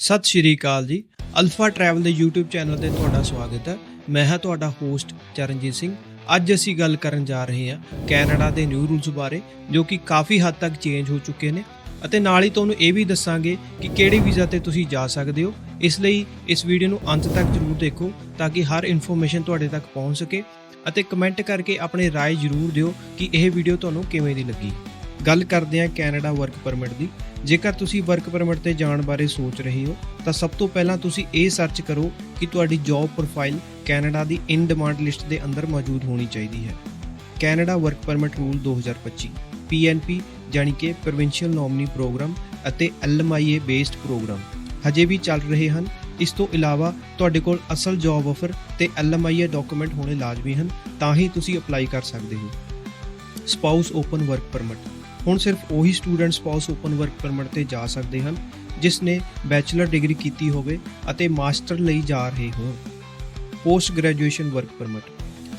ਸਤਿ ਸ਼੍ਰੀ ਅਕਾਲ ਜੀ ਅਲਫਾ ਟਰੈਵਲ ਦੇ YouTube ਚੈਨਲ ਤੇ ਤੁਹਾਡਾ ਸਵਾਗਤ ਹੈ ਮੈਂ ਹਾਂ ਤੁਹਾਡਾ ਹੋਸਟ ਚਰਨਜੀਤ ਸਿੰਘ ਅੱਜ ਅਸੀਂ ਗੱਲ ਕਰਨ ਜਾ ਰਹੇ ਹਾਂ ਕੈਨੇਡਾ ਦੇ ਨਿਊ ਰੂਲਸ ਬਾਰੇ ਜੋ ਕਿ ਕਾਫੀ ਹੱਦ ਤੱਕ ਚੇਂਜ ਹੋ ਚੁੱਕੇ ਨੇ ਅਤੇ ਨਾਲ ਹੀ ਤੁਹਾਨੂੰ ਇਹ ਵੀ ਦੱਸਾਂਗੇ ਕਿ ਕਿਹੜੇ ਵੀਜ਼ਾ ਤੇ ਤੁਸੀਂ ਜਾ ਸਕਦੇ ਹੋ ਇਸ ਲਈ ਇਸ ਵੀਡੀਓ ਨੂੰ ਅੰਤ ਤੱਕ ਜ਼ਰੂਰ ਦੇਖੋ ਤਾਂ ਕਿ ਹਰ ਇਨਫੋਰਮੇਸ਼ਨ ਤੁਹਾਡੇ ਤੱਕ ਪਹੁੰਚ ਸਕੇ ਅਤੇ ਕਮੈਂਟ ਕਰਕੇ ਆਪਣੇ رائے ਜ਼ਰੂਰ ਦਿਓ ਕਿ ਇਹ ਵੀਡੀਓ ਤੁਹਾਨੂੰ ਕਿਵੇਂ ਦੀ ਲੱਗੀ ਗੱਲ ਕਰਦੇ ਹਾਂ ਕੈਨੇਡਾ ਵਰਕ ਪਰਮਿਟ ਦੀ। ਜੇਕਰ ਤੁਸੀਂ ਵਰਕ ਪਰਮਿਟ ਤੇ ਜਾਣ ਬਾਰੇ ਸੋਚ ਰਹੇ ਹੋ, ਤਾਂ ਸਭ ਤੋਂ ਪਹਿਲਾਂ ਤੁਸੀਂ ਇਹ ਸਰਚ ਕਰੋ ਕਿ ਤੁਹਾਡੀ ਜੌਬ ਪ੍ਰੋਫਾਈਲ ਕੈਨੇਡਾ ਦੀ ਇਨ ਡਿਮਾਂਡ ਲਿਸਟ ਦੇ ਅੰਦਰ ਮੌਜੂਦ ਹੋਣੀ ਚਾਹੀਦੀ ਹੈ। Canada work permit rule 2025 PNP ਜਾਨੀ ਕਿ ਪ੍ਰੋਵਿੰਸ਼ੀਅਲ ਨੋਮਨੀ ਪ੍ਰੋਗਰਾਮ ਅਤੇ LMIA ਬੇਸਡ ਪ੍ਰੋਗਰਾਮ ਹਜੇ ਵੀ ਚੱਲ ਰਹੇ ਹਨ। ਇਸ ਤੋਂ ਇਲਾਵਾ ਤੁਹਾਡੇ ਕੋਲ ਅਸਲ ਜੌਬ ਆਫਰ ਤੇ LMIA ਡਾਕੂਮੈਂਟ ਹੋਣੇ ਲਾਜ਼ਮੀ ਹਨ, ਤਾਂ ਹੀ ਤੁਸੀਂ ਅਪਲਾਈ ਕਰ ਸਕਦੇ ਹੋ। ਸਪਾਊਸ ਓਪਨ ਵਰਕ ਪਰਮਿਟ ਹੁਣ ਸਿਰਫ ਉਹੀ student spouse open work permit ਤੇ ਜਾ ਸਕਦੇ ਹਨ, ਜਿਸ ਨੇ ਬੈਚਲਰ ਡਿਗਰੀ ਕੀਤੀ ਹੋਵੇ ਅਤੇ ਮਾਸਟਰ ਲਈ ਜਾ ਰਹੇ ਹੋਣ। Post graduation work permit.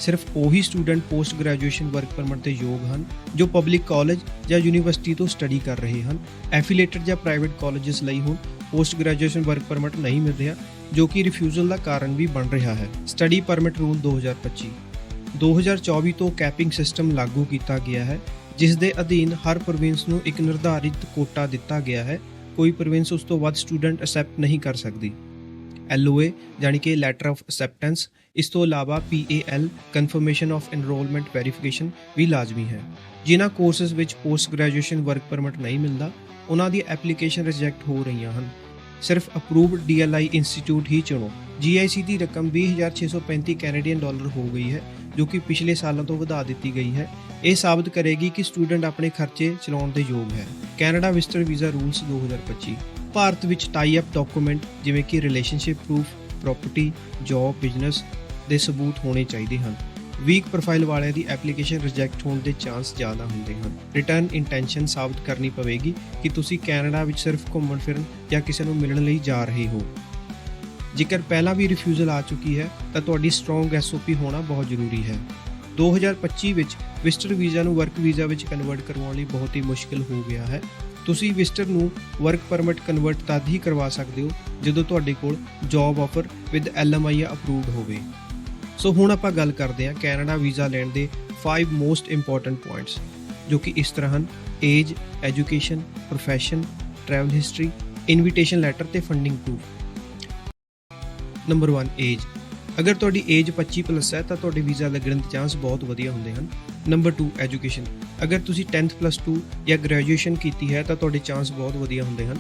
ਸਿਰਫ ਉਹੀ student post graduation work permit ਤੇ ਯੋਗ ਹਨ, ਜੋ ਪਬਲਿਕ ਕਾਲਜ ਜਾਂ ਯੂਨੀਵਰਸਿਟੀ ਤੋਂ ਸਟੱਡੀ ਕਰ ਰਹੇ ਹਨ ਐਫੀਲੀਏਟਡ ਜਾਂ ਪ੍ਰਾਈਵੇਟ ਕਾਲਜਸ ਲਈ ਹੁਣ ਪੋਸਟ ਗ੍ਰੈਜੂਏਸ਼ਨ ਵਰਕ ਪਰਮਿਟ ਨਹੀਂ ਮਿਲ ਰਿਹਾ ਜੋ ਕਿ ਰਿਫਿਊਜ਼ਲ ਦਾ ਕਾਰਨ ਵੀ ਬਣ ਰਿਹਾ ਹੈ। ਸਟੱਡੀ ਪਰਮਿਟ ਰੂਲ 2025 2024 ਤੋਂ ਕੈਪਿੰਗ ਸਿਸਟਮ ਲਾਗੂ ਕੀਤਾ ਗਿਆ ਹੈ ਜਿਸ ਦੇ ਅਧੀਨ ਹਰ ਪ੍ਰੋਵਿੰਸ ਨੂੰ ਇੱਕ ਨਿਰਧਾਰਿਤ ਕੋਟਾ ਦਿੱਤਾ ਗਿਆ ਹੈ, ਕੋਈ ਪ੍ਰੋਵਿੰਸ ਉਸ ਤੋਂ ਵੱਧ ਸਟੂਡੈਂਟ ਅਸੈਪਟ ਨਹੀਂ ਕਰ ਸਕਦੀ। LOA ਜਾਨੀ ਕਿ ਲੈਟਰ ਆਫ ਅਸੈਪਟੈਂਸ ਇਸ ਤੋਂ ਇਲਾਵਾ PAL confirmation of enrolment verification ਵੀ ਲਾਜ਼ਮੀ ਹੈ। ਜਿਨ੍ਹਾਂ ਕੋਰਸਸ ਵਿੱਚ ਪੋਸਟ ਗ੍ਰੈਜੂਏਸ਼ਨ ਵਰਕ ਪਰਮਿਟ ਨਹੀਂ ਮਿਲਦਾ, ਉਹਨਾਂ ਦੀ ਐਪਲੀਕੇਸ਼ਨ ਰਿਜੈਕਟ ਹੋ ਰਹੀਆਂ ਹਨ। ਸਿਰਫ ਅਪਰੂਵਡ DLI ਇੰਸਟੀਚਿਊਟ ਹੀ ਚੁਣੋ। GIC ਦੀ ਰਕਮ 20635 ਕੈਨੇਡੀਅਨ ਡਾਲਰ ਹੋ ਗਈ ਹੈ ਜੋ ਕਿ ਪਿਛਲੇ ਸਾਲਾਂ ਤੋਂ ਵਧਾ ਦਿੱਤੀ ਗਈ ਹੈ। ਇਹ ਸਾਬਤ ਕਰੇਗੀ ਕਿ ਸਟੂਡੈਂਟ ਆਪਣੇ ਖਰਚੇ ਚਲਾਉਣ ਦੇ ਯੋਗ ਹੈ। Canada visitor visa rules 2025 Bharat ਵਿੱਚ ਟਾਈ ਅਪ ਡਾਕੂਮੈਂਟ ਜਿਵੇਂ ਕਿ relationship proof, property, job, business ਦੇ ਸਬੂਤ ਹੋਣੇ ਚਾਹੀਦੇ ਹਨ। ਵੀਕ ਪ੍ਰੋਫਾਈਲ ਵਾਲਿਆਂ ਦੀ ਐਪਲੀਕੇਸ਼ਨ ਰਿਜੈਕਟ ਹੋਣ ਦੇ ਚਾਂਸ ਜ਼ਿਆਦਾ ਹੁੰਦੇ ਹਨ। ਰਿਟਰਨ ਇੰਟੈਂਸ਼ਨ ਸਾਬਤ ਕਰਨੀ ਪਵੇਗੀ ਕਿ ਤੁਸੀਂ ਕੈਨੇਡਾ ਵਿੱਚ ਸਿਰਫ ਘੁੰਮਣ ਫਿਰਨ ਜਾਂ ਕਿਸੇ ਨੂੰ ਮਿਲਣ ਲਈ ਜਾ ਰਹੇ ਹੋ। ਜੇਕਰ ਪਹਿਲਾਂ ਵੀ ਰਿਫਿਊਜ਼ਲ ਆ ਚੁੱਕੀ ਹੈ, ਤਾਂ ਤੁਹਾਡੀ ਸਟਰੋਂਗ ਐਸਓਪੀ ਹੋਣਾ ਬਹੁਤ ਜ਼ਰੂਰੀ ਹੈ। 2025 ਵਿੱਚ ਵਿਜ਼ਟਰ ਵੀਜ਼ਾ ਨੂੰ ਵਰਕ ਵੀਜ਼ਾ ਵਿੱਚ ਕਨਵਰਟ ਕਰਵਾਉਣ ਲਈ ਬਹੁਤ ਹੀ ਮੁਸ਼ਕਲ ਹੋ ਗਿਆ ਹੈ। ਤੁਸੀਂ ਵਿਜ਼ਟਰ ਨੂੰ ਵਰਕ ਪਰਮਿਟ ਕਨਵਰਟ ਤਦ ਹੀ ਕਰਵਾ ਸਕਦੇ ਹੋ, ਜਦੋਂ ਤੁਹਾਡੇ ਕੋਲ job offer with LMIA approved ਹੋਵੇ। ਸੋ ਹੁਣ ਆਪਾਂ ਗੱਲ ਕਰਦੇ ਹਾਂ ਕੈਨੇਡਾ ਵੀਜ਼ਾ ਲੈਣ ਦੇ 5 ਮੋਸਟ ਇੰਪੋਰਟੈਂਟ ਪੁਆਇੰਟਸ ਜੋ ਕਿ ਇਸ ਤਰ੍ਹਾਂ ਹਨ। Age education profession travel history invitation letter ਤੇ ਫੰਡਿੰਗ ਪ੍ਰੂਫ ਨੰਬਰ 1 ਏਜ ਅਗਰ ਤੁਹਾਡੀ ਏਜ 25 ਪਲੱਸ ਹੈ, ਤਾਂ ਤੁਹਾਡੇ ਵੀਜ਼ਾ ਲੱਗਣ ਦੇ ਚਾਂਸ ਬਹੁਤ ਵਧੀਆ ਹੁੰਦੇ ਹਨ। ਨੰਬਰ 2 ਐਜੂਕੇਸ਼ਨ ਅਗਰ ਤੁਸੀਂ 10th ਪਲੱਸ 2 ਜਾਂ ਗ੍ਰੈਜੂਏਸ਼ਨ ਕੀਤੀ ਹੈ, ਤਾਂ ਤੁਹਾਡੇ ਚਾਂਸ ਬਹੁਤ ਵਧੀਆ ਹੁੰਦੇ ਹਨ।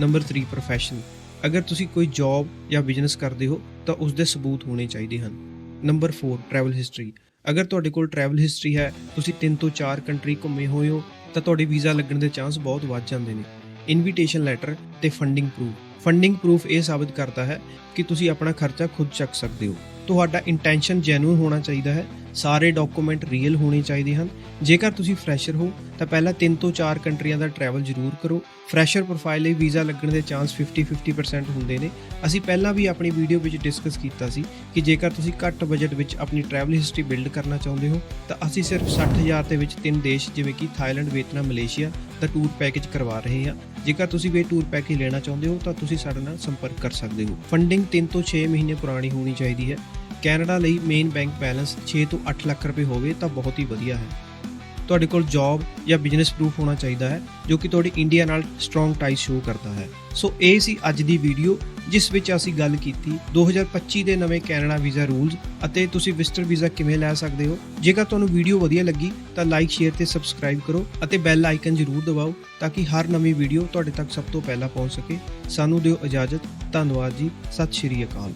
ਨੰਬਰ 3 ਪ੍ਰੋਫੈਸ਼ਨ ਅਗਰ ਤੁਸੀਂ ਕੋਈ ਜੌਬ ਜਾਂ ਬਿਜ਼ਨਸ ਕਰਦੇ ਹੋ, ਤਾਂ ਉਸ ਦੇ ਸਬੂਤ ਹੋਣੇ ਚਾਹੀਦੇ ਹਨ। ਨੰਬਰ 4 ਟਰੈਵਲ ਹਿਸਟਰੀ ਅਗਰ ਤੁਹਾਡੇ ਕੋਲ ਟਰੈਵਲ ਹਿਸਟਰੀ ਹੈ, ਤੁਸੀਂ 3 ਤੋਂ 4 ਕੰਟਰੀ ਘੁੰਮੇ ਹੋਏ ਹੋ, ਤਾਂ ਤੁਹਾਡੇ ਵੀਜ਼ਾ ਲੱਗਣ ਦੇ ਚਾਂਸ ਬਹੁਤ ਵੱਧ ਜਾਂਦੇ ਨੇ। ਇਨਵੀਟੇਸ਼ਨ ਲੈਟਰ ਤੇ ਫੰਡਿੰਗ ਪ੍ਰੂਫ ਫੰਡਿੰਗ ਪ੍ਰੂਫ ਇਹ ਸਾਬਤ ਕਰਦਾ ਹੈ ਕਿ ਤੁਸੀਂ ਆਪਣਾ ਖਰਚਾ ਖੁਦ ਚੱਕ ਸਕਦੇ ਹੋ। ਤੁਹਾਡਾ ਇੰਟੈਂਸ਼ਨ ਜੈਨੂਇਨ ਹੋਣਾ ਚਾਹੀਦਾ ਹੈ, ਸਾਰੇ ਡਾਕੂਮੈਂਟ ਰੀਅਲ ਹੋਣੇ ਚਾਹੀਦੇ ਹਨ। ਜੇਕਰ ਤੁਸੀਂ ਫਰੈਸ਼ਰ ਹੋ, ਤਾਂ ਪਹਿਲਾਂ 3 ਤੋਂ 4 ਕੰਟਰੀਆਂ ਦਾ ਟਰੈਵਲ ਜ਼ਰੂਰ ਕਰੋ। ਫਰੈਸ਼ਰ ਪ੍ਰੋਫਾਈਲ ਲਈ ਵੀਜ਼ਾ ਲੱਗਣ ਦੇ ਚਾਂਸ 50-50% ਹੁੰਦੇ ਨੇ। ਅਸੀਂ ਪਹਿਲਾਂ ਵੀ ਆਪਣੀ ਵੀਡੀਓ ਵਿੱਚ ਡਿਸਕਸ ਕੀਤਾ ਸੀ ਕਿ ਜੇਕਰ ਤੁਸੀਂ ਘੱਟ ਬਜਟ ਵਿੱਚ ਆਪਣੀ ਟਰੈਵਲ ਹਿਸਟਰੀ ਬਿਲਡ ਕਰਨਾ ਚਾਹੁੰਦੇ ਹੋ, ਤਾਂ ਅਸੀਂ ਸਿਰਫ 60000 ਦੇ ਵਿੱਚ ਤਿੰਨ ਦੇਸ਼, ਜਿਵੇਂ ਕਿ ਥਾਈਲੈਂਡ ਵੀਅਤਨਾਮ ਮਲੇਸ਼ੀਆ ਦਾ ਟੂਰ ਪੈਕੇਜ ਕਰਵਾ ਰਹੇ ਹਾਂ। ਜੇਕਰ ਤੁਸੀਂ ਵੀ ਟੂਰ ਪੈਕੇਜ ਲੈਣਾ ਚਾਹੁੰਦੇ ਹੋ, ਤਾਂ ਤੁਸੀਂ ਸਾਡੇ ਨਾਲ ਸੰਪਰਕ ਕਰ ਸਕਦੇ ਹੋ। ਫੰਡਿੰਗ 3 ਤੋਂ 6 ਮਹੀਨੇ ਪੁਰਾਣੀ ਹੋਣੀ ਚਾਹੀਦੀ ਹੈ। ਕੈਨੇਡਾ ਲਈ ਮੇਨ ਬੈਂਕ ਬੈਲੈਂਸ 6 ਤੋਂ 8 ਲੱਖ ਰੁਪਏ ਹੋਵੇ ਤਾਂ ਬਹੁਤ ਹੀ ਵਧੀਆ ਹੈ। ਤੁਹਾਡੇ ਕੋਲ ਜੌਬ ਜਾਂ ਬਿਜ਼ਨਸ ਪ੍ਰੂਫ ਹੋਣਾ ਚਾਹੀਦਾ ਹੈ, ਜੋ ਕਿ ਤੁਹਾਡੀ ਇੰਡੀਆ ਨਾਲ ਸਟਰੋਂਗ ਟਾਈ ਸ਼ੋ ਕਰਦਾ ਹੈ। ਸੋ ਇਹ ਸੀ ਅੱਜ ਦੀ ਵੀਡੀਓ ਜਿਸ ਵਿੱਚ ਅਸੀਂ ਗੱਲ ਕੀਤੀ 2025 ਦੇ ਨਵੇਂ ਕੈਨੇਡਾ ਵੀਜ਼ਾ ਰੂਲਸ ਅਤੇ ਤੁਸੀਂ ਵਿਜ਼ਟਰ ਵੀਜ਼ਾ ਕਿਵੇਂ ਲੈ ਸਕਦੇ ਹੋ। ਜੇਕਰ ਤੁਹਾਨੂੰ ਵੀਡੀਓ ਵਧੀਆ ਲੱਗੀ, ਤਾਂ ਲਾਈਕ ਸ਼ੇਅਰ ਤੇ ਸਬਸਕ੍ਰਾਈਬ ਕਰੋ ਅਤੇ ਬੈਲ ਆਈਕਨ ਜ਼ਰੂਰ ਦਬਾਓ ਤਾਂ ਕਿ ਹਰ ਨਵੀਂ ਵੀਡੀਓ ਤੁਹਾਡੇ ਤੱਕ ਸਭ ਤੋਂ ਪਹਿਲਾਂ ਪਹੁੰਚ ਸਕੇ। ਸਾਨੂੰ ਦਿਓ ਇਜਾਜ਼ਤ। ਧੰਨਵਾਦ ਜੀ। ਸਤਿ ਸ਼੍ਰੀ ਅਕਾਲ।